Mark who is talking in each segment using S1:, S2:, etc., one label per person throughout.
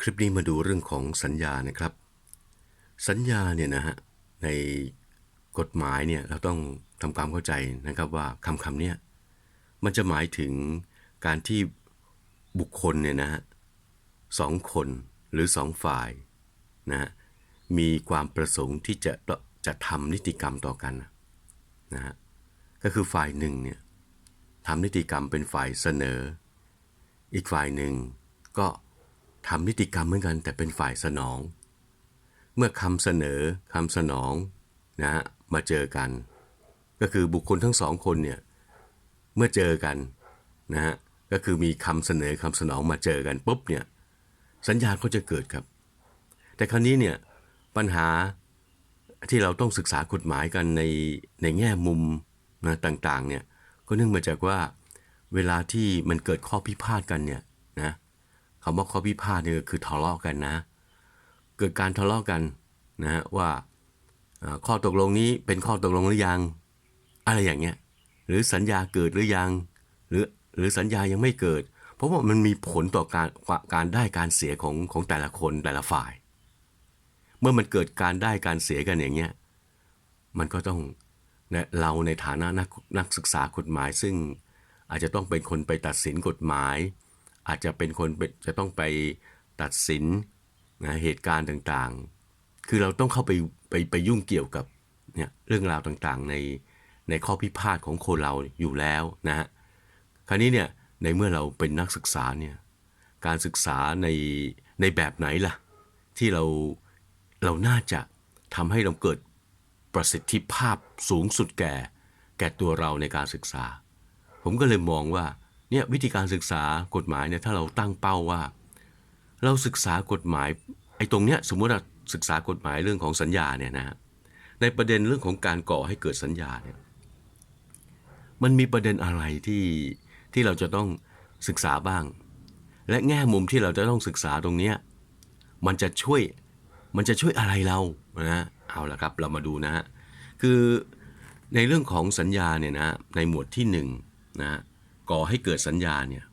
S1: คลิปนี้มาดูเรื่องของสัญญานะครับ สัญญาเนี่ยนะฮะในกฎหมายเนี่ยเราต้องทำความเข้าใจนะครับว่าคำคำเนี้ยมันจะหมายถึงการที่บุคคลเนี่ยนะฮะสองคนหรือสองฝ่ายนะฮะมีความประสงค์ที่จะจะทำนิติกรรมต่อกันนะฮะก็คือฝ่ายหนึ่งเนี่ยทำนิติกรรมเป็นฝ่ายเสนอ อีกฝ่ายหนึ่งก็ ทำนิติกรรมเหมือนกันแต่เป็นฝ่ายสนอง เมื่อคำเสนอคำสนองนะมาเจอกัน ก็คือบุคคลทั้งสองคนเนี่ยเมื่อเจอกันนะฮะก็คือมีคำเสนอคำสนองมาเจอกันปุ๊บเนี่ยสัญญาณก็จะเกิดครับ แต่คราวนี้เนี่ยปัญหาที่เราต้องศึกษากฎหมายกันในในแง่มุมนะต่างๆเนี่ยก็เนื่องมาจากว่าเวลาที่มันเกิดข้อพิพาทกันเนี่ย คำว่าข้อพิพาทเนี่ยคือทะเลาะกันนะ เกิดการทะเลาะกันนะฮะว่าข้อตกลงนี้เป็นข้อตกลงหรือยัง อะไรอย่างเงี้ยหรือสัญญาเกิดหรือยัง หรือหรือสัญญายังไม่เกิด เพราะว่ามันมีผลต่อการการได้การเสียของของแต่ละคนแต่ละฝ่าย เมื่อมันเกิดการได้การเสียกันอย่างเงี้ยมันก็ต้องเราในฐานะนักนักศึกษากฎหมายซึ่งอาจจะต้องเป็นคนไปตัดสินกฎหมาย อาจจะเป็นคนเป็นจะต้องไปตัดสินนะเหตุการณ์ต่างๆ คือเราต้องเข้าไปไปไปยุ่งเกี่ยวกับเนี่ยเรื่องราวต่างๆ ในในข้อพิพาทของคนเราอยู่แล้วนะฮะ คราวนี้เนี่ยในเมื่อเราเป็นนักศึกษาเนี่ยการศึกษาในในแบบไหนล่ะ ที่เราเราน่าจะทำให้เราเกิดประสิทธิภาพสูงสุดแก่ แก่ตัวเราในการศึกษา ผมก็เลยมองว่า เนี่ยวิธีการศึกษากฎหมายเนี่ยถ้าเราตั้งเป้าว่า เราศึกษากฎหมายไอ้ตรงเนี้ยสมมติเราศึกษากฎหมายเรื่องของสัญญาเนี่ยนะฮะในประเด็นเรื่องของการก่อให้เกิดสัญญาเนี่ยมันมีประเด็นอะไรที่ที่เราจะต้องศึกษาบ้าง และแง่มุมที่เราจะต้องศึกษาตรงเนี้ยมันจะช่วยมันจะช่วยอะไรเรานะเอาละครับเรามาดูนะฮะคือในเรื่องของสัญญาเนี่ยนะในหมวดที่หนึ่งนะฮะ ก่อให้เกิดสัญญาเนี่ย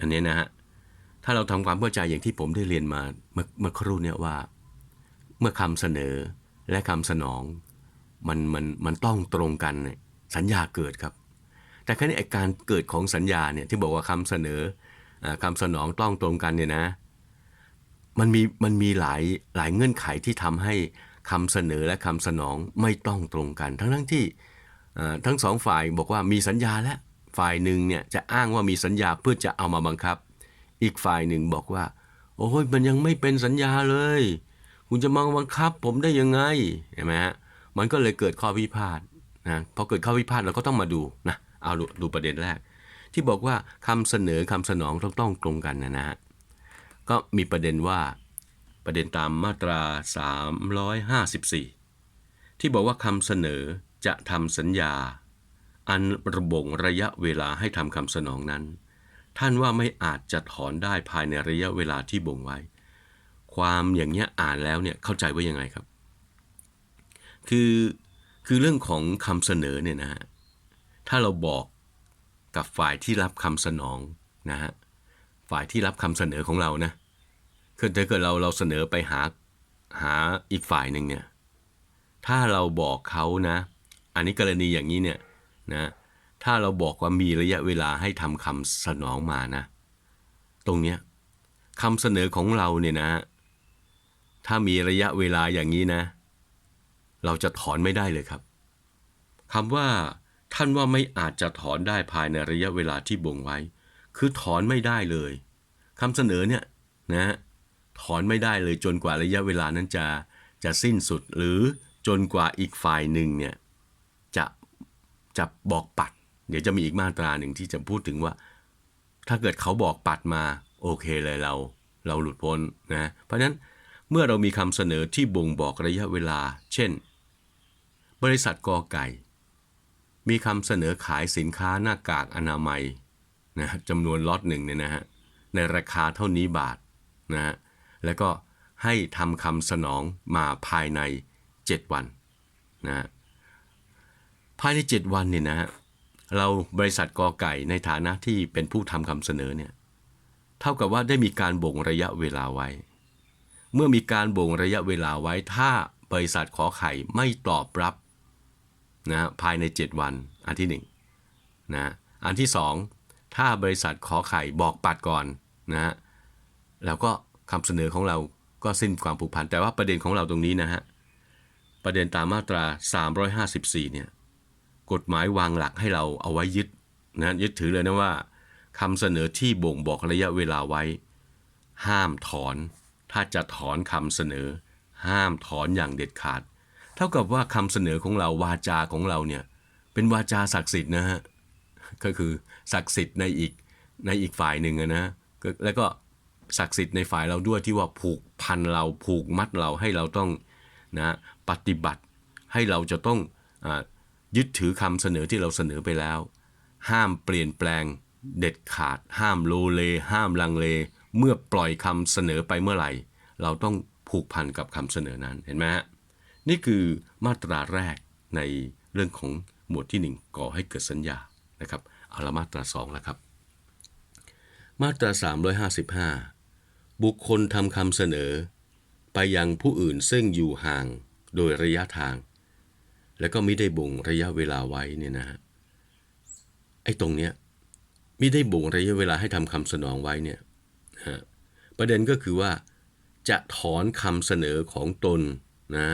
S1: อันนี้นะฮะถ้าเราทำความเข้าใจอย่างที่ผมได้เรียนมาเมื่อเมื่อครู่เนี่ยว่า เมื่อคำเสนอและคำสนองมันมันมันต้องตรงกันเนี่ยสัญญาเกิดครับ แต่ครั้นี้การเกิดของสัญญาเนี่ยที่บอกว่าคำเสนออาคำสนองต้องตรงกันเนี่ยนะมันมีมันมีหลายหลายเงื่อนไขที่ทำให้คำเสนอและคำสนองไม่ต้องตรงกัน ทั้งทั้งที่ทั้งสองฝ่ายบอกว่ามีสัญญาและ ฝ่ายหนึ่งเนี่ยจะอ้างว่ามีสัญญาเพื่อจะเอามาบังคับ อีกฝ่ายหนึ่งบอกว่า โอ้ยมันยังไม่เป็นสัญญาเลย คุณจะมาบังคับผมได้ยังไงเห็นไหมฮะมันก็เลยเกิดข้อพิพาทนะพอเกิดข้อพิพาทเราก็ต้องมาดูนะเอาดูประเด็นแรก ที่บอกว่าคำเสนอคำสนองต้องต้องตรงกันนะนะฮะก็มีประเด็นว่าประเด็นตามมาตรา 354 ที่บอกว่าคำเสนอจะทำสัญญา อันระบงระยะเวลาให้ทำคำสนองนั้น ท่านว่าไม่อาจจะถอนได้ภายในระยะเวลาที่บ่งไว้ ความอย่างเนี้ยอ่านแล้วเนี่ยเข้าใจว่ายังไงครับ คือคือเรื่องของคำเสนอเนี่ยนะฮะถ้าเราบอกกับฝ่ายที่รับคำสนองนะฮะฝ่ายที่รับคำเสนอของเรานะคือถ้าเกิดเราเราเสนอไปหาหาอีกฝ่ายหนึ่งเนี่ยถ้าเราบอกเขานะ อันนี้กรณีอย่างนี้เนี่ย นะถ้าเราบอกว่ามีระยะเวลาให้ทำคำสนองมานะ ตรงเนี้ยคำเสนอของเราเนี่ยนะ ถ้ามีระยะเวลาอย่างนี้นะ เราจะถอนไม่ได้เลยครับคำว่าท่านว่าไม่อาจจะถอนได้ภายในระยะเวลาที่บ่งไว้ คือถอนไม่ได้เลยคำเสนอเนี่ยนะถอนไม่ได้เลยจนกว่าระยะเวลานั้นจะจะสิ้นสุดหรือจนกว่าอีกฝ่ายหนึ่งเนี่ย จะบอกปัด เดี๋ยวจะมีอีกมาตราหนึ่งที่จะพูดถึงว่า ถ้าเกิดเขาบอกปัดมาโอเคเลยเรา เราหลุดพ้นนะเพราะฉะนั้นเมื่อเรามีคำเสนอที่บ่งบอกระยะเวลา เช่น บริษัทกอไก่ มีคำเสนอขายสินค้าหน้ากากอนามัยนะจำนวนล็อตหนึ่งเนี่ยนะฮะในราคาเท่านี้บาทนะฮะแล้วก็ให้ทำคำสนองมาภายใน 7 วันนะฮะ ภายใน 7 วันเนี่ยนะฮะเราบริษัทกอไก่ในฐานะที่เป็นผู้ทำคำเสนอเนี่ยเท่ากับว่าได้มีการบ่งระยะเวลาไว้ เมื่อมีการบ่งระยะเวลาไว้ ถ้าบริษัทขอไข่ไม่ตอบรับนะภายใน 7 วันอันที่1นะอันที่ 2 ถ้าบริษัทขอไข่บอกปัดก่อนนะฮะแล้วก็คำเสนอของเราก็สิ้นความผูกพันแต่ว่าประเด็นของเราตรงนี้นะฮะประเด็นตามมาตรา 354เนี่ย กฎหมายวางหลักให้เราเอาไว้ยึดนะยึดถือเลยนะว่าคำเสนอที่บ่งบอกระยะเวลาไว้ ห้ามถอน ถ้าจะถอนคำเสนอ ห้ามถอนอย่างเด็ดขาด เท่ากับว่าคำเสนอของเราวาจาของเราเนี่ยเป็นวาจาศักดิ์สิทธิ์นะฮะก็คือศักดิ์สิทธิ์ในอีกในอีกฝ่ายหนึ่งนะแล้วก็ศักดิ์สิทธิ์ในฝ่ายเราด้วยที่ว่าผูกพันเราผูกมัดเราให้เราต้องนะปฏิบัติให้เราจะต้องอา ยึดถือคำเสนอที่เราเสนอไปแล้ว ห้ามเปลี่ยนแปลง เด็ดขาด ห้ามโลเล ห้ามลังเล เมื่อปล่อยคำเสนอไปเมื่อไหร่ เราต้องผูกพันกับคำเสนอนั้นเห็นไหมฮะนี่คือมาตราแรกในเรื่องของหมวดที่หนึ่งก่อให้เกิดสัญญานะครับเอาละมาตราสองแล้วครับ มาตรา 355 บุคคลทำคำเสนอ ไปยังผู้อื่นซึ่งอยู่ห่างโดยระยะทาง แล้วก็ไม่ได้บ่งระยะเวลาไว้เนี่ยนะฮะไอ้ตรงเนี้ยไม่ได้บ่งระยะเวลาให้ทำคำสนองไว้เนี่ยฮะประเด็นก็คือว่า จะถอนคำเสนอของตนนะ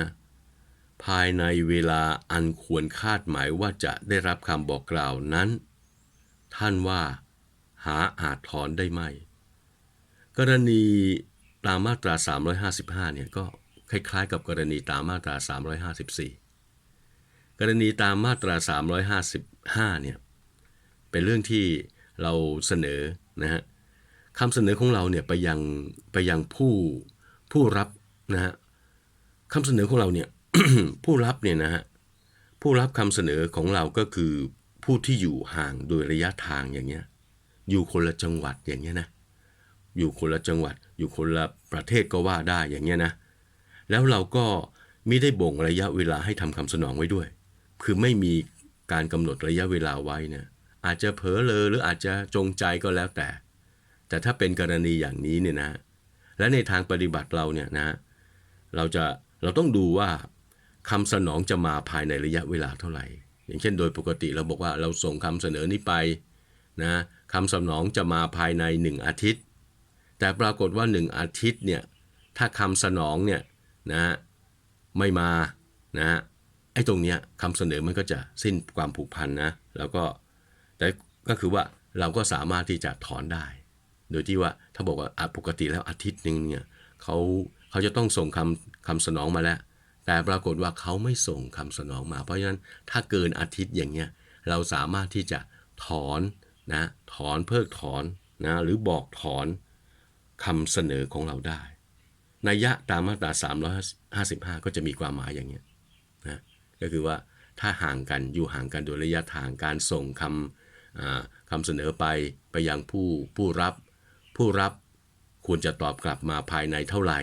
S1: ภายในเวลาอันควรคาดหมายว่าจะได้รับคำบอกกล่าวนั้น ท่านว่า หาอาจถอนได้ไหม กรณีตามมาตรา 355เนี่ยก็คล้ายๆ กับกรณีตามมาตรา 354 กรณีตามมาตรา 355 เนี่ย เป็นเรื่องที่เราเสนอนะฮะคำเสนอของเราเนี่ยไปยังไปยังผู้ผู้รับนะฮะคำเสนอของเราเนี่ยผู้รับเนี่ยนะฮะผู้รับคำเสนอของเราก็คือผู้ที่อยู่ห่างโดยระยะทางอย่างเงี้ย อยู่คนละจังหวัดอย่างเงี้ยนะ อยู่คนละจังหวัด อยู่คนละประเทศก็ว่าได้อย่างเงี้ยนะ แล้วเราก็ไม่ได้บ่งระยะเวลาให้ทำคำสนองไว้ด้วย คือไม่มีการกำหนดระยะเวลาไว้เนี่ยอาจจะเผลอเลยหรืออาจจะจงใจก็แล้วแต่ แต่ถ้าเป็นกรณีอย่างนี้เนี่ยนะ และในทางปฏิบัติเราเนี่ยนะ เราจะเราต้องดูว่าคำสนองจะมาภายในระยะเวลาเท่าไหร่ อย่างเช่นโดยปกติเราบอกว่าเราส่งคำเสนอนี้ไปนะคำสนองจะมาภายใน 1 อาทิตย์ แต่ปรากฏว่า 1 อาทิตย์เนี่ยถ้าคำสนองเนี่ยนะไม่มานะ ไอ้ตรงเนี้ยคำเสนอมันก็จะสิ้นความผูกพันนะ แล้วก็แต่ก็คือว่าเราก็สามารถที่จะถอนได้ โดยที่ว่าถ้าบอกว่าปกติแล้วอาทิตย์หนึ่งเนี่ยเขาเขาจะต้องส่งคำคำสนองมาแล้ว แต่ปรากฏว่าเขาไม่ส่งคำสนองมา เพราะฉะนั้นถ้าเกินอาทิตย์อย่างเงี้ยเราสามารถที่จะถอนนะถอนเพิกถอนนะหรือบอกถอนคำเสนอของเราได้นัยยะตามมาตรา 355 ก็จะมีความหมายอย่างเงี้ยนะ ก็คือว่าถ้าห่างกันอยู่ห่างกันโดยระยะทางการส่งคำคำเสนอไปไปยังผู้ผู้รับ ผู้รับควรจะตอบกลับมาภายในเท่าไหร่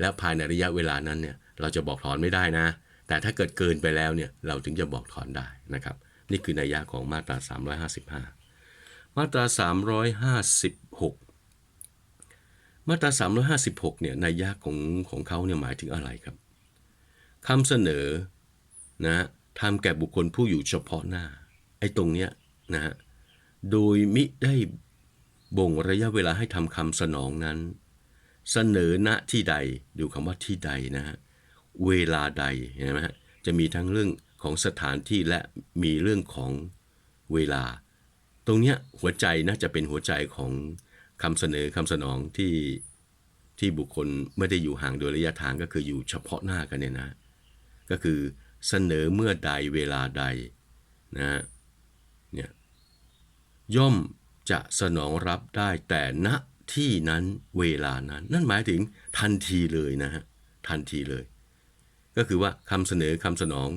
S1: และภายในระยะเวลานั้นเนี่ยเราจะบอกถอนไม่ได้นะ แต่ถ้าเกิดเกินไปแล้วเนี่ยเราถึงจะบอกถอนได้นะครับ นี่คือนัยยะของมาตรา 355 มาตรา 356 มาตรา 356เนี่ยนัยยะของของเขาเนี่ยหมายถึงอะไรครับคำเสนอ นะทำแก่บุคคลผู้อยู่เฉพาะหน้า ไอ้ตรงเนี้ยนะฮะโดยมิได้บ่งระยะเวลาให้ทำคำสนองนั้น เสนอณที่ใดดูคำว่าที่ใดนะฮะเวลาใดเห็นไหมฮะจะมีทั้งเรื่องของสถานที่และมีเรื่องของเวลา ตรงเนี้ยหัวใจน่าจะเป็นหัวใจของคำเสนอคำสนองที่ที่บุคคลไม่ได้อยู่ห่างโดยระยะทางก็คืออยู่เฉพาะหน้ากันเนี่ยนะ ก็คือ เสนอเมื่อใดเวลาใดนะเนี่ยย่อมจะสนองรับได้แต่ณที่นั้นเวลานั้น นั่นหมายถึงทันทีเลยนะฮะทันทีเลย ก็คือว่าคำเสนอคำสนอง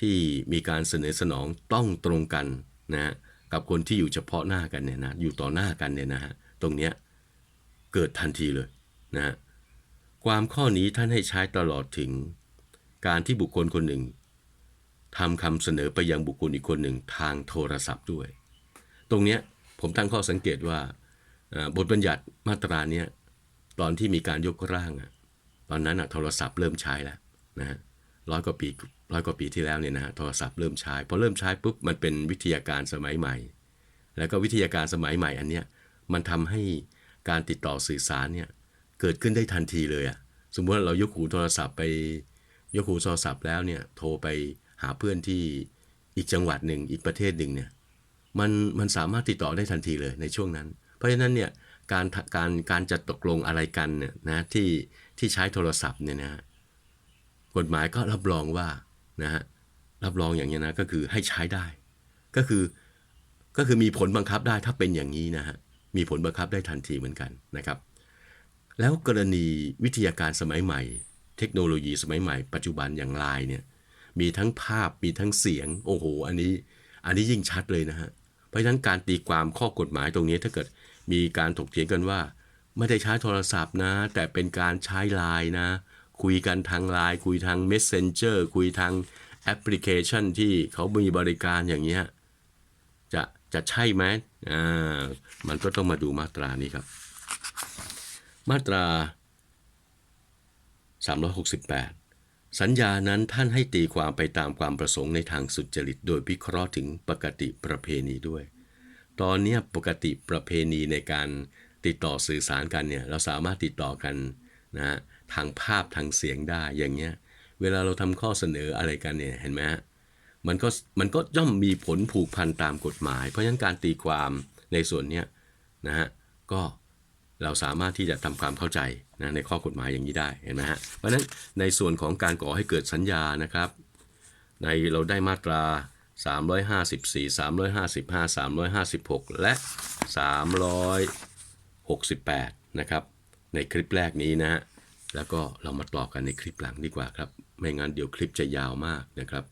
S1: ที่มีการเสนอสนองต้องตรงกันนะฮะกับคนที่อยู่เฉพาะหน้ากันเนี่ยนะอยู่ต่อหน้ากันเนี่ยนะฮะตรงเนี้ยเกิดทันทีเลยนะฮะความข้อนี้ท่านให้ใช้ตลอดถึง การที่บุคคลคนหนึ่งทำคำเสนอไปยังบุคคลอีกคนหนึ่งทางโทรศัพท์ด้วย ตรงเนี้ยผมตั้งข้อสังเกตว่าบทบัญญัติมาตราเนี้ยตอนที่มีการยกร่างอะตอนนั้นอะโทรศัพท์เริ่มใช้แล้วนะฮะร้อยกว่าปีร้อยกว่าปีที่แล้วเนี่ยนะฮะโทรศัพท์เริ่มใช้พอเริ่มใช้ปุ๊บมันเป็นวิทยาการสมัยใหม่ แล้วก็วิทยาการสมัยใหม่อันเนี้ยมันทำให้การติดต่อสื่อสารเนี่ยเกิดขึ้นได้ทันทีเลยอะสมมติเรายกหูโทรศัพท์ไป ยกหูโทรศัพท์แล้วเนี่ยโทรไปหาเพื่อนที่อีกจังหวัดหนึ่งอีกประเทศหนึ่งเนี่ยมันมันสามารถติดต่อได้ทันทีเลยในช่วงนั้น เพราะฉะนั้นเนี่ยการการการจะตกลงอะไรกันเนี่ยนะที่ที่ใช้โทรศัพท์เนี่ยนะฮะกฎหมายก็รับรองว่านะฮะรับรองอย่างนี้ยนะก็คือให้ใช้ได้ ก็คือก็คือมีผลบังคับได้ถ้าเป็นอย่างนี้นะฮะมีผลบังคับได้ทันทีเหมือนกันนะครับ แล้วกรณีวิทยาการสมัยใหม่ เทคโนโลยีสมัยใหม่ปัจจุบันอย่างไลน์เนี่ยมีทั้งภาพมีทั้งเสียง โอ้โห อันนี้อันนี้ยิ่งชัดเลยนะฮะ เพราะฉะนั้นการตีความข้อกฎหมายตรงนี้ถ้าเกิดมีการถกเถียงกันว่า ไม่ได้ใช้โทรศัพท์นะ แต่เป็นการใช้ไลน์นะ คุยกันทางไลน์คุยทาง Messenger คุยทางแอปพลิเคชันที่เขามีบริการอย่างเงี้ยจะจะใช่ไหมอ่ามันก็ต้องมาดูมาตรานี้ครับ มาตรา 368 สัญญานั้นท่านให้ตีความไปตามความประสงค์ในทางสุจริต โดยวิเคราะห์ถึงปกติประเพณีด้วย ตอนนี้ปกติประเพณีในการติดต่อสื่อสารกันเนี่ยเราสามารถติดต่อกันนะฮะทางภาพทางเสียงได้อย่างเงี้ยเวลาเราทำข้อเสนออะไรกันเนี่ยเห็นไหมฮะมันก็มันก็ย่อมมีผลผูกพันตามกฎหมาย เพราะฉะนั้นการตีความในส่วนเนี้ยนะฮะก็ เราสามารถที่จะทำความเข้าใจนะในข้อกฎหมายอย่างนี้ได้เห็นไหมฮะเพราะฉะนั้นในส่วนของการก่อให้เกิดสัญญานะครับ ในเราได้มาตรา 354 355 356 และ 368 นะครับ ในคลิปแรกนี้นะฮะแล้วก็เรามาต่อกันในคลิปหลังดีกว่าครับ ไม่งั้นเดี๋ยวคลิปจะยาวมากนะครับ